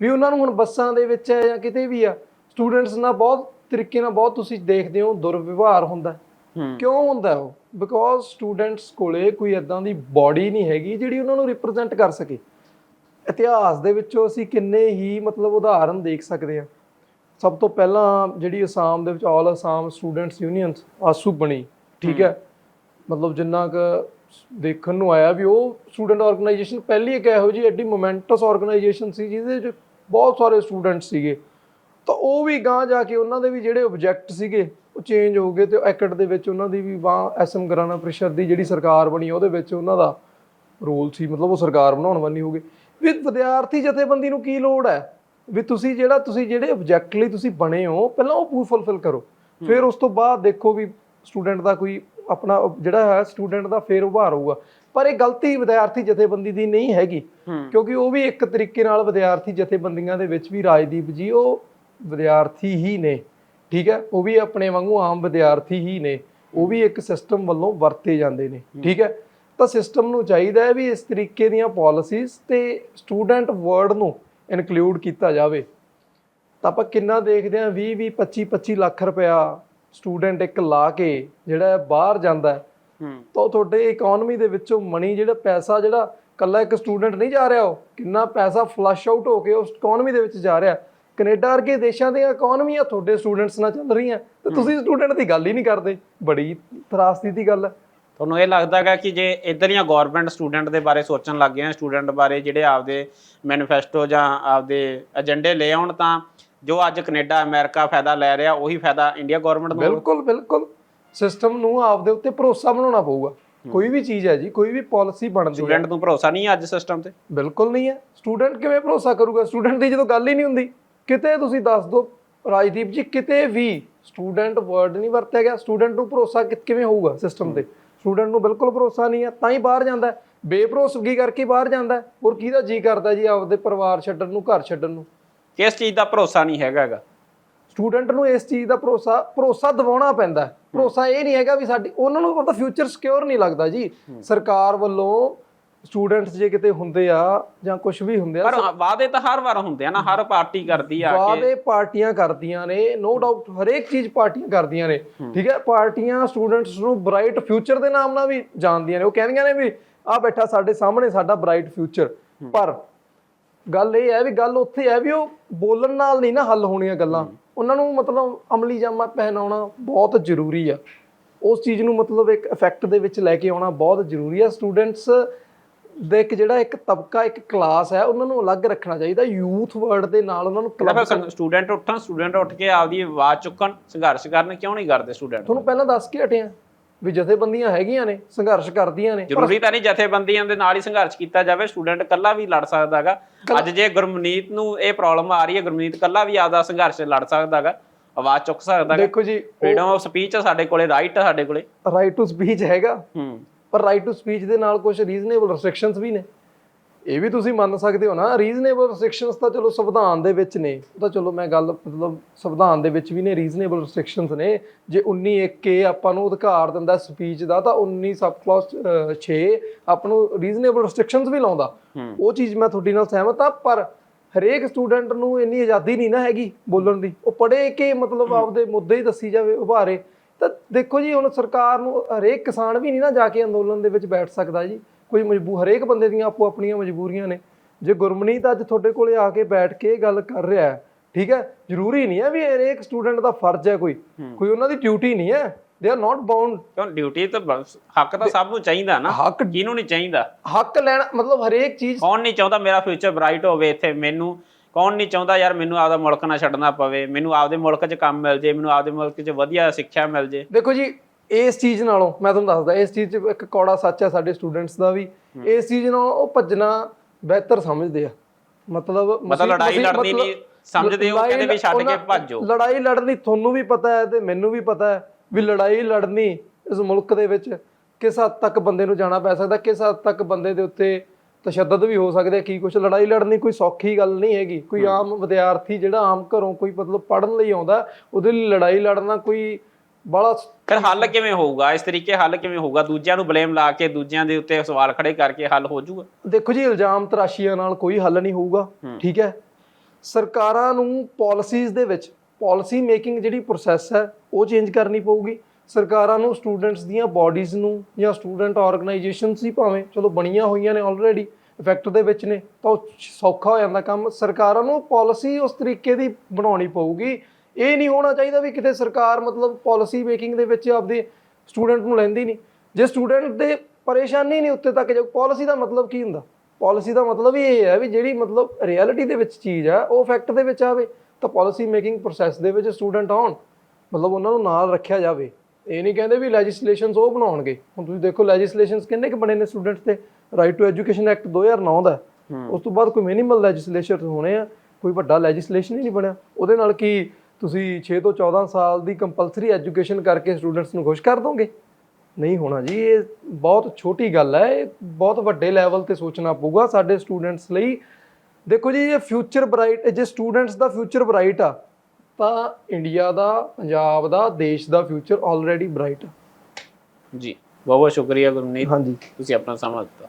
ਵੀ ਉਹਨਾਂ ਨੂੰ ਹੁਣ ਬੱਸਾਂ ਦੇ ਵਿੱਚ ਹੈ ਜਾਂ ਕਿਤੇ ਵੀ ਆ ਸਟੂਡੈਂਟਸ ਨਾਲ ਬਹੁਤ ਤਰੀਕੇ ਨਾਲ ਬਹੁਤ ਤੁਸੀਂ ਦੇਖਦੇ ਹੋ ਦੁਰਵਿਵਹਾਰ ਹੁੰਦਾ। ਕਿਉਂ ਹੁੰਦਾ ਉਹ? ਬਿਕੋਜ਼ ਸਟੂਡੈਂਟਸ ਕੋਲੇ ਕੋਈ ਇਦਾਂ ਦੀ ਬਾਡੀ ਨਹੀਂ ਹੈਗੀ ਜਿਹੜੀ ਉਹਨਾਂ ਨੂੰ ਰਿਪਰੈਜ਼ੈਂਟ ਕਰ ਸਕੇ। ਇਤਿਹਾਸ ਦੇ ਵਿੱਚੋਂ ਅਸੀਂ ਕਿੰਨੇ ਹੀ ਮਤਲਬ ਉਦਾਹਰਨ ਦੇਖ ਸਕਦੇ ਹਾਂ। ਸਭ ਤੋਂ ਪਹਿਲਾਂ ਜਿਹੜੀ ਅਸਾਮ ਦੇ ਵਿੱਚ all Assam students unions AASU ਬਣੀ ਠੀਕ ਹੈ? ਮਤਲਬ ਜਿੰਨਾ ਕੁ ਦੇਖਣ ਨੂੰ ਆਇਆ ਵੀ ਉਹ ਸਟੂਡੈਂਟ ਆਰਗੇਨਾਈਜੇਸ਼ਨ ਪਹਿਲੀ ਇੱਕ ਇਹੋ ਜਿਹੀ ਐਡੀ ਮੋਮੈਂਟਸ ਆਰਗੇਨਾਈਜੇਸ਼ਨ ਸੀ ਜਿਹਦੇ ਵਿੱਚ ਬਹੁਤ ਸਾਰੇ ਸਟੂਡੈਂਟ ਸੀਗੇ। ਤਾਂ ਉਹ ਵੀ ਗਾਂ ਜਾ ਕੇ ਉਹਨਾਂ ਦੇ ਵੀ ਜਿਹੜੇ ਆਬਜੈਕਟ ਸੀਗੇ ਚੇਂਜ ਹੋ ਗਏ ਤੇ ਐਕਟ ਦੇ ਵਿੱਚ ਉਹਨਾਂ ਦੀ ਵੀ ਬਾਹ ਐਸਐਮ ਗਰਾਣਾ ਪ੍ਰੀਸ਼ਦ ਦੀ ਜਿਹੜੀ ਸਰਕਾਰ ਬਣੀ ਉਹਦੇ ਵਿੱਚ ਉਹਨਾਂ ਦਾ ਰੋਲ ਸੀ ਮਤਲਬ ਉਹ ਸਰਕਾਰ ਬਣਾਉਣ ਵਾਲੀ ਹੋ ਗਈ। ਵੀ ਵਿਦਿਆਰਥੀ ਜਥੇਬੰਦੀ ਨੂੰ ਕੀ ਲੋੜ ਹੈ? ਵੀ ਤੁਸੀਂ ਜਿਹੜਾ ਤੁਸੀਂ ਜਿਹੜੇ ਆਬਜੈਕਟ ਲਈ ਤੁਸੀਂ ਬਣੇ ਹੋ ਪਹਿਲਾਂ ਉਹ ਪੂਰ ਫੁੱਲਫਿਲ ਕਰੋ। ਫਿਰ ਉਸ ਤੋਂ ਬਾਅਦ ਦੇਖੋ ਵੀ ਸਟੂਡੈਂਟ ਦਾ ਕੋਈ ਆਪਣਾ ਜਿਹੜਾ ਹੈ ਸਟੂਡੈਂਟ ਦਾ ਫੇਰ ਉਭਾਰ ਹੋਊਗਾ। ਪਰ ਇਹ ਗਲਤੀ ਵਿਦਿਆਰਥੀ ਜਥੇਬੰਦੀ ਦੀ ਨਹੀਂ ਹੈਗੀ। ਕਿਉਂਕਿ ਉਹ ਵੀ ਇੱਕ ਤਰੀਕੇ ਨਾਲ ਵਿਦਿਆਰਥੀ ਜਥੇਬੰਦੀਆਂ ਦੇ ਵਿੱਚ ਵੀ ਰਾਜਦੀਪ ਜੀ ਉਹ ਵਿਦਿਆਰਥੀ ਹੀ ਨੇ। ਠੀਕ ਹੈ ਉਹ ਵੀ ਆਪਣੇ ਵਾਂਗੂ ਆਮ ਵਿਦਿਆਰਥੀ ਹੀ ਨੇ ਉਹ ਵੀ ਇੱਕ ਸਿਸਟਮ ਵੱਲੋਂ ਵਰਤੇ ਜਾਂਦੇ ਨੇ ਠੀਕ ਹੈ। ਤਾਂ ਸਿਸਟਮ ਨੂੰ ਚਾਹੀਦਾ ਹੈ ਵੀ ਇਸ ਤਰੀਕੇ ਦੀਆਂ ਪਾਲਿਸੀਜ਼ ਤੇ ਸਟੂਡੈਂਟ ਵਰਡ ਨੂੰ ਇਨਕਲੂਡ ਕੀਤਾ ਜਾਵੇ। ਤਾਂ ਆਪਾਂ ਕਿੰਨਾ ਦੇਖਦੇ ਹਾਂ 20 20 25 25 ਲੱਖ ਰੁਪਇਆ ਸਟੂਡੈਂਟ ਇੱਕ ਲਾ ਕੇ ਜਿਹੜਾ ਬਾਹਰ ਜਾਂਦਾ ਹੈ। ਤਾਂ ਤੁਹਾਡੇ ਇਕਨੋਮੀ ਦੇ ਵਿੱਚੋਂ ਮਨੀ ਜਿਹੜਾ ਪੈਸਾ ਜਿਹੜਾ ਕੱਲਾ ਇੱਕ ਸਟੂਡੈਂਟ ਨਹੀਂ ਜਾ ਰਿਹਾ ਉਹ ਕਿੰਨਾ ਪੈਸਾ ਫਲਸ਼ ਆਊਟ ਹੋ ਕੇ ਉਸ ਇਕਨੋਮੀ ਦੇ ਵਿੱਚ ਜਾ ਰਿਹਾ ਕੈਨੇਡਾ ਵਰਗੇ ਦੇਸ਼ਾਂ ਦੀਆਂ ਇਕਨੋਮੀਆਂ ਤੁਹਾਡੇ ਸਟੂਡੈਂਟਸ ਨਾਲ ਚੱਲ ਰਹੀਆਂ। ਤੇ ਤੁਸੀਂ ਸਟੂਡੈਂਟ ਦੀ ਗੱਲ ਹੀ ਨਹੀਂ ਕਰਦੇ। ਬੜੀ ਤਰਾਸਦੀ ਦੀ ਗੱਲ ਹੈ ਤੁਹਾਨੂੰ ਇਹ ਲੱਗਦਾ ਹੈਗਾ ਕਿ ਜੇ ਇਧਰਲੀਆਂ ਗਵਰਨਮੈਂਟ ਸਟੂਡੈਂਟ ਦੇ ਬਾਰੇ ਸੋਚਣ ਲੱਗ ਗਏ ਸਟੂਡੈਂਟ ਬਾਰੇ ਜਿਹੜੇ ਆਪਦੇ ਮੈਨੀਫੈਸਟੋ ਜਾਂ ਆਪਦੇ ਏਜੰਡੇ ਲੈ ਆਉਣ ਤਾਂ ਜੋ ਅੱਜ ਕੈਨੇਡਾ ਅਮਰੀਕਾ ਫਾਇਦਾ ਲੈ ਰਿਹਾ ਉਹੀ ਫਾਇਦਾ ਇੰਡੀਆ ਗਵਰਨਮੈਂਟ ਨੂੰ ਬਿਲਕੁਲ ਬਿਲਕੁਲ। ਸਿਸਟਮ ਨੂੰ ਆਪਦੇ ਉੱਤੇ ਭਰੋਸਾ ਬਣਾਉਣਾ ਪਊਗਾ। ਕੋਈ ਵੀ ਚੀਜ਼ ਹੈ ਜੀ ਕੋਈ ਵੀ ਪਾਲਿਸੀ ਬਣਦੀ ਹੈ। ਸਟੂਡੈਂਟ ਨੂੰ ਭਰੋਸਾ ਨਹੀਂ ਹੈ ਅੱਜ ਸਿਸਟਮ ਤੇ। ਬਿਲਕੁਲ ਨਹੀਂ ਹੈ। ਸਟੂਡੈਂਟ ਕਿਵੇਂ ਭਰੋਸਾ ਕਰੂਗਾ? ਸਟੂਡੈਂਟ ਦੀ ਜਦੋਂ ਗੱਲ ਹੀ ਨਹੀਂ ਹੁੰਦੀ। ਕਿਤੇ ਤੁਸੀਂ ਦੱਸ ਦਿਓ ਰਾਜਦੀਪ ਜੀ ਕਿਤੇ ਵੀ ਸਟੂਡੈਂਟ ਵਰਡ ਨਹੀਂ ਵਰਤਿਆ ਗਿਆ ਸਟੂਡੈਂਟ ਨੂੰ ਭਰੋਸਾ ਕਿਵੇਂ ਹੋਊਗਾ ਸਿਸਟਮ ਤੇ ਸਟੂਡੈਂਟ ਨੂੰ ਬਿਲਕੁਲ ਭਰੋਸਾ ਨਹੀਂ ਹੈ ਤਾਂ ਹੀ ਬਾਹਰ ਜਾਂਦਾ। ਬੇਭਰੋਸਗੀ ਕਰਕੇ ਬਾਹਰ ਜਾਂਦਾ। ਹੋਰ ਕਿਹਦਾ ਜੀ ਕਰਦਾ ਜੀ ਆਪਦੇ ਪਰਿਵਾਰ ਛੱਡਣ ਨੂੰ ਘਰ ਛੱਡਣ ਨੂੰ ਕਿਸ ਚੀਜ਼ ਦਾ ਭਰੋਸਾ ਨਹੀਂ ਹੈਗਾ ਹੈਗਾ ਸਟੂਡੈਂਟ ਨੂੰ ਇਸ ਚੀਜ਼ ਦਾ ਭਰੋਸਾ ਭਰੋਸਾ ਦਿਵਾਉਣਾ ਪੈਂਦਾ। ਭਰੋਸਾ ਇਹ ਨਹੀਂ ਹੈਗਾ ਵੀ ਸਾਡੀ ਉਹਨਾਂ ਨੂੰ ਪਤਾ ਫਿਊਚਰ ਸਿਕਿਉਰ ਨਹੀਂ ਲੱਗਦਾ ਜੀ ਸਰਕਾਰ ਵੱਲੋਂ ਸਟੂਡੈਂਟਸ ਜੇ ਕਿਤੇ ਹੁੰਦੇ ਆ ਜਾਂ ਕੁਝ ਵੀ ਹੁੰਦੇ ਆ ਪਰ ਵਾਅਦੇ ਤਾਂ ਹਰ ਵਾਰ ਹੁੰਦੇ ਆ ਨਾ ਹਰ ਪਾਰਟੀ ਕਰਦੀ ਆ ਕਿ। ਵਾਅਦੇ ਪਾਰਟੀਆਂ ਕਰਦੀਆਂ ਨੇ ਨੋ ਡਾਊਟ ਹਰੇਕ ਚੀਜ਼ ਪਾਰਟੀਆਂ ਕਰਦੀਆਂ ਨੇ ਠੀਕ ਹੈ? ਪਾਰਟੀਆਂ ਸਟੂਡੈਂਟਸ ਨੂੰ ਬ੍ਰਾਈਟ ਫਿਊਚਰ ਦੇ ਨਾਮ ਨਾਲ ਵੀ ਜਾਣਦੀਆਂ ਨੇ। ਉਹ ਕਹਿੰਦੀਆਂ ਨੇ ਵੀ ਆ ਬੈਠਾ ਸਾਡੇ ਸਾਹਮਣੇ ਸਾਡਾ ਬ੍ਰਾਈਟ ਫਿਊਚਰ ਪਰ ਗੱਲ ਇਹ ਹੈ ਵੀ ਗੱਲ ਉੱਥੇ ਹੈ ਵੀ ਉਹ ਬੋਲਣ ਨਾਲ ਨਹੀਂ ਨਾ ਹੱਲ ਹੋਣੀਆਂ ਗੱਲਾਂ। ਉਹਨਾਂ ਨੂੰ ਮਤਲਬ ਅਮਲੀ ਜਾਮਾ ਪਹਿਨਾਉਣਾ ਬਹੁਤ ਜ਼ਰੂਰੀ ਆ। ਉਸ ਚੀਜ਼ ਨੂੰ ਮਤਲਬ ਇੱਕ ਇਫੈਕਟ ਦੇ ਵਿੱਚ ਲੈ ਕੇ ਆਉਣਾ ਬਹੁਤ ਜ਼ਰੂਰੀ ਆ। ਸਟੂਡੈਂਟਸ ਦਾ ਇੱਕ ਜਿਹੜਾ ਇੱਕ ਤਬਕਾ ਇੱਕ ਕਲਾਸ ਹੈ ਉਹਨਾਂ ਨੂੰ ਅਲੱਗ ਰੱਖਣਾ ਚਾਹੀਦਾ ਯੂਥ ਵਰਡ ਦੇ ਨਾਲ ਉਹਨਾਂ ਨੂੰ ਕਲੱਬ ਸਟੂਡੈਂਟ ਉੱਠਣ ਸਟੂਡੈਂਟ ਉੱਠ ਕੇ ਆਪਦੀ ਆਵਾਜ਼ ਚੁੱਕਣ ਸੰਘਰਸ਼ ਕਰਨ ਕਿਉਂ ਨਹੀਂ ਕਰਦੇ ਸਟੂਡੈਂਟ ਤੁਹਾਨੂੰ ਪਹਿਲਾਂ ਦੱਸ ਕੇ ਹਟਿਆ ਵੀ ਜਥੇਬੰਦੀਆਂ ਹੈਗੀਆਂ ਨੇ ਸੰਘਰਸ਼ ਕਰਦੀਆਂ ਨੇ ਜ਼ਰੂਰੀ ਤਾਂ ਨਹੀਂ ਜਥੇਬੰਦੀਆਂ ਦੇ ਨਾਲ ਹੀ ਸੰਘਰਸ਼ ਕੀਤਾ ਜਾਵੇ ਸਟੂਡੈਂਟ ਕੱਲਾ ਵੀ ਲੜ ਸਕਦਾ ਹੈਗਾ। ਅੱਜ ਜੇ ਗੁਰਮਨੀਤ ਨੂੰ ਇਹ ਪ੍ਰੋਬਲਮ ਆ ਰਹੀ ਹੈ ਗੁਰਮਨੀਤ ਕੱਲਾ ਵੀ ਆਪਦਾ ਸੰਘਰਸ਼ ਲੜ ਸਕਦਾ ਹੈਗਾ ਆਵਾਜ਼ ਚੁੱਕ ਸਕਦਾ ਦੇਖੋ ਜੀ ਫ੍ਰੀडम ਆਫ ਸਪੀਚ ਸਾਡੇ ਕੋਲੇ ਰਾਈਟ ਸਾਡੇ ਕੋਲੇ। ਰਾਈਟ ਟੂ ਸਪੀਚ ਹੈਗਾ। ਹੂੰ। ਪਰ ਰਾਈਟ ਟੂ ਸਪੀਚ ਦੇ ਨਾਲ ਕੁਝ ਰੀਜ਼ਨੇਬਲ ਰੈਸਟ੍ਰਿਕਸ਼ਨਸ ਵੀ ਨੇ। ਇਹ ਵੀ ਤੁਸੀਂ ਮੰਨ ਸਕਦੇ ਹੋ ਨਾ ਰੀਜ਼ਨੇਬਲ ਰੈਸਟ੍ਰਿਕਸ਼ਨਸ ਤਾਂ ਚਲੋ ਸੰਵਿਧਾਨ ਦੇ ਵਿੱਚ ਨੇ। ਉਹ ਤਾਂ ਚਲੋ ਮੈਂ ਗੱਲ ਮਤਲਬ ਸੰਵਿਧਾਨ ਦੇ ਵਿੱਚ ਵੀ ਨੇ ਰੀਜ਼ਨੇਬਲ ਰੈਸਟ੍ਰਿਕਸ਼ਨਸ ਨੇ। ਜੇ 19 ਇੱਕ ਕੇ ਆਪਾਂ ਨੂੰ ਅਧਿਕਾਰ ਦਿੰਦਾ ਸਪੀਚ ਦਾ ਤਾਂ 19 ਸਬ ਕਲਾਸ 6 ਆਪਾਂ ਨੂੰ ਰੀਜ਼ਨੇਬਲ ਰੈਸਟ੍ਰਿਕਸ਼ਨਸ ਵੀ ਲਾਉਂਦਾ। ਉਹ ਚੀਜ਼ ਮੈਂ ਤੁਹਾਡੀ ਨਾਲ ਸਹਿਮਤ ਆ ਪਰ ਹਰੇਕ ਸਟੂਡੈਂਟ ਨੂੰ ਇੰਨੀ ਆਜ਼ਾਦੀ ਨਹੀਂ ਨਾ ਹੈਗੀ ਬੋਲਣ ਦੀ। ਉਹ ਪੜ੍ਹੇ ਕਿ ਮਤਲਬ ਆਪਦੇ ਮੁੱਦੇ ਹੀ ਦੱਸੀ ਜਾਵੇ ਉਭਾਰੇ। ਤਾਂ ਦੇਖੋ ਜੀ ਹੁਣ ਸਰਕਾਰ ਨੂੰ ਹਰੇਕ ਕਿਸਾਨ ਵੀ ਨਹੀਂ ਨਾ ਜਾ ਕੇ ਅੰਦੋਲਨ ਦੇ ਵਿੱਚ ਬੈਠ ਸਕਦਾ ਜੀ। ਕੋਈ ਮਜਬੂਰ ਹਰੇਕ ਬੰਦੇ ਦੀਆਂ ਆਪੋ ਆਪਣੀਆਂ ਮਜਬੂਰੀਆਂ ਨੇ। ਜੇ ਗੁਰਮਨੀਤ ਅੱਜ ਤੁਹਾਡੇ ਕੋਲੇ ਆ ਕੇ ਬੈਠ ਕੇ ਗੱਲ ਕਰ ਰਿਹਾ ਹੈ ਠੀਕ ਹੈ? ਜ਼ਰੂਰੀ ਨਹੀਂ ਹੈ ਵੀ ਹਰੇਕ ਸਟੂਡੈਂਟ ਦਾ ਫਰਜ਼ ਹੈ ਕੋਈ। ਕੋਈ ਉਹਨਾਂ ਦੀ ਡਿਊਟੀ ਨਹੀਂ ਹੈ। ਦੇ ਆਰ ਨਾਟ ਬਾਉਂਡ ਕਿਉਂ? ਡਿਊਟੀ ਤਾਂ ਹੱਕ ਤਾਂ ਸਭ ਨੂੰ ਚਾਹੀਦਾ ਨਾ। ਹੱਕ ਕਿਹਨੂੰ ਨਹੀਂ ਚਾਹੀਦਾ? ਹੱਕ ਲੈਣਾ ਮਤਲਬ ਹਰੇਕ ਚੀਜ਼ ਕੌਣ ਨਹੀਂ ਚਾਹੁੰਦਾ ਮੇਰਾ ਫਿਊਚਰ ਬ੍ਰਾਈਟ ਹੋਵੇ ਇੱਥੇ ਮੈਨੂੰ ਕੌਣ ਨਹੀਂ ਚਾਹੁੰਦਾ ਯਾਰ ਮੈਨੂੰ ਆਪਦਾ ਮੁਲਕ ਨਾ ਛੱਡਣਾ ਪਵੇ ਮੈਨੂੰ ਆਪਦੇ ਮੁਲਕ 'ਚ ਕੰਮ ਮਿਲ ਜੇ ਮੈਨੂੰ ਆਪਦੇ ਮੁਲਕ 'ਚ ਵਧੀਆ ਸਿੱਖਿਆ ਮਿਲ ਜੇ। ਦੇਖੋ ਜੀ ਇਸ ਚੀਜ਼ ਨਾਲੋਂ ਮੈਂ ਤੁਹਾਨੂੰ ਦੱਸਦਾ ਇਸ ਚੀਜ਼ 'ਚ ਇੱਕ ਕੌੜਾ ਸੱਚ ਹੈ ਸਾਡੇ ਸਟੂਡੈਂਟਸ ਦਾ ਵੀ। ਇਸ ਚੀਜ਼ ਨਾਲੋਂ ਉਹ ਭੱਜਣਾ ਬਿਹਤਰ ਸਮਝਦੇ ਆ। ਮਤਲਬ ਮਤਲਬ ਲੜਾਈ ਲੜਨੀ ਨਹੀਂ ਸਮਝਦੇ ਉਹ ਕਹਿੰਦੇ ਵੀ ਛੱਡ ਕੇ ਭੱਜੋ। ਲੜਾਈ ਲੜਨੀ ਤੁਹਾਨੂੰ ਵੀ ਪਤਾ ਹੈ ਤੇ ਮੈਨੂੰ ਵੀ ਪਤਾ ਹੈ ਵੀ ਲੜਾਈ ਲੜਨੀ ਇਸ ਮੁਲਕ ਦੇ ਵਿੱਚ ਕਿਸ ਹੱਦ ਤੱਕ ਬੰਦੇ ਨੂੰ ਜਾਣਾ ਪੈ ਸਕਦਾ ਕਿਸ ਹੱਦ ਤੱਕ ਬੰਦੇ ਦੇ ਉੱਤੇ ਤਸ਼ੱਦਦ ਵੀ ਹੋ ਸਕਦੇ ਕੀ ਕੁਝ ਲੜਾਈ ਲੜਨੀ ਕੋਈ ਸੌਖੀ ਗੱਲ ਨਹੀਂ ਹੈਗੀ। ਕੋਈ ਆਮ ਵਿਦਿਆਰਥੀ ਜਿਹੜਾ ਆਮ ਘਰੋਂ ਕੋਈ ਮਤਲਬ ਪੜ੍ਹਨ ਲਈ ਆਉਂਦਾ ਉਹਦੇ ਲਈ ਲੜਾਈ ਲੜਨਾ ਕੋਈ ਬੜਾ ਫਿਰ ਹੱਲ ਕਿਵੇਂ ਹੋਊਗਾ? ਇਸ ਤਰੀਕੇ ਹੱਲ ਕਿਵੇਂ ਹੋਊਗਾ? ਦੂਜਿਆਂ ਨੂੰ ਬਲੇਮ ਲਾ ਕੇ ਦੂਜਿਆਂ ਦੇ ਉੱਤੇ ਸਵਾਲ ਖੜੇ ਕਰਕੇ ਹੱਲ ਹੋ ਜਾਊਗਾ? ਦੇਖੋ ਜੀ ਇਲਜ਼ਾਮ ਤਰਾਸ਼ੀਆਂ ਨਾਲ ਕੋਈ ਹੱਲ ਨਹੀਂ ਹੋਊਗਾ ਠੀਕ ਹੈ? ਸਰਕਾਰਾਂ ਨੂੰ ਪਾਲਿਸੀਜ਼ ਦੇ ਵਿੱਚ ਪਾਲਿਸੀ ਮੇਕਿੰਗ ਜਿਹੜੀ ਪ੍ਰੋਸੈਸ ਹੈ ਉਹ ਚੇਂਜ ਕਰਨੀ ਪਊਗੀ। ਸਰਕਾਰਾਂ ਨੂੰ ਸਟੂਡੈਂਟਸ ਦੀਆਂ ਬਾਡੀਜ਼ ਨੂੰ ਜਾਂ ਸਟੂਡੈਂਟ ਆਰਗੇਨਾਈਜੇਸ਼ਨਸ ਹੀ ਭਾਵੇਂ ਚਲੋ ਬਣੀਆਂ ਹੋਈਆਂ ਨੇ ਆਲਰੇਡੀ ਇਫੈਕਟ ਦੇ ਵਿੱਚ ਨੇ, ਤਾਂ ਉਹ ਸੌਖਾ ਹੋ ਜਾਂਦਾ ਕੰਮ। ਸਰਕਾਰਾਂ ਨੂੰ ਪਾਲਿਸੀ ਉਸ ਤਰੀਕੇ ਦੀ ਬਣਾਉਣੀ ਪਊਗੀ। ਇਹ ਨਹੀਂ ਹੋਣਾ ਚਾਹੀਦਾ ਵੀ ਕਿਤੇ ਸਰਕਾਰ ਮਤਲਬ ਪਾਲਿਸੀ ਮੇਕਿੰਗ ਦੇ ਵਿੱਚ ਆਪਦੇ ਸਟੂਡੈਂਟ ਨੂੰ ਲੈਂਦੀ ਨਹੀਂ। ਜੇ ਸਟੂਡੈਂਟ ਦੇ ਪਰੇਸ਼ਾਨੀ ਨਹੀਂ ਉੱਤੇ ਤੱਕ ਜਾਊ ਪਾਲਿਸੀ ਦਾ ਮਤਲਬ ਕੀ ਹੁੰਦਾ? ਪਾਲਿਸੀ ਦਾ ਮਤਲਬ ਹੀ ਇਹ ਹੈ ਵੀ ਜਿਹੜੀ ਮਤਲਬ ਰਿਐਲਿਟੀ ਦੇ ਵਿੱਚ ਚੀਜ਼ ਆ, ਉਹ ਫੈਕਟ ਦੇ ਵਿੱਚ ਆਵੇ। ਤਾਂ ਪਾਲਿਸੀ ਮੇਕਿੰਗ ਪ੍ਰੋਸੈਸ ਦੇ ਵਿੱਚ ਸਟੂਡੈਂਟ ਆਉਣ, ਮਤਲਬ ਉਹਨਾਂ ਨੂੰ ਨਾਲ ਰੱਖਿਆ ਜਾਵੇ। ਇਹ ਨਹੀਂ ਕਹਿੰਦੇ ਵੀ ਲੈਜਿਸਲੇਸ਼ਨਸ ਉਹ ਬਣਾਉਣਗੇ। ਹੁਣ ਤੁਸੀਂ ਦੇਖੋ ਲੈਜਿਸਲੇਸ਼ਨਸ ਕਿੰਨੇ ਕੁ ਬਣੇ ਨੇ ਸਟੂਡੈਂਟਸ ਤੇ। ਰਾਈਟ ਟੂ ਐਜੂਕੇਸ਼ਨ ਐਕਟ 2009 ਦਾ। ਉਸ ਤੋਂ ਬਾਅਦ ਕੋਈ ਮਿਨੀਮਲ ਲੈਜਿਸਲੇਸ਼ਨ ਹੋਣੇ ਆ ਕੋਈ ਵੱਡਾ ਲੈਜਿਸਲੇਸ਼ਨ ਹੀ ਨਹੀਂ ਬਣਿਆ। ਉਹਦੇ ਨਾਲ ਕੀ ਤੁਸੀਂ 6 ਤੋਂ 14 ਸਾਲ ਦੀ ਕੰਪਲਸਰੀ ਐਜੂਕੇਸ਼ਨ ਕਰਕੇ ਸਟੂਡੈਂਟਸ ਨੂੰ ਖੁਸ਼ ਕਰ ਦੋਗੇ? ਨਹੀਂ ਹੋਣਾ ਜੀ ਇਹ ਬਹੁਤ ਛੋਟੀ ਗੱਲ ਹੈ। ਇਹ ਬਹੁਤ ਵੱਡੇ ਲੈਵਲ ਤੇ ਸੋਚਣਾ ਪਊਗਾ ਸਾਡੇ ਸਟੂਡੈਂਟਸ ਲਈ। ਦੇਖੋ ਜੀ ਇਹ ਫਿਊਚਰ ਬ੍ਰਾਈਟ ਜੇ ਸਟੂਡੈਂਟਸ ਦਾ ਫਿਊਚਰ ਬ੍ਰਾਈਟ ਆ ਤਾਂ ਇੰਡੀਆ ਦਾ ਪੰਜਾਬ ਦਾ ਦੇਸ਼ ਦਾ ਫਿਊਚਰ ਆਲਰੇਡੀ ਬ੍ਰਾਈਟ ਆ। ਜੀ ਬਹੁਤ ਬਹੁਤ ਸ਼ੁਕਰੀਆ ਗੁਰਮੀਤ। ਹਾਂਜੀ। ਤੁਸੀਂ ਆਪਣਾ ਸਮਾਂ ਦਿੱਤਾ।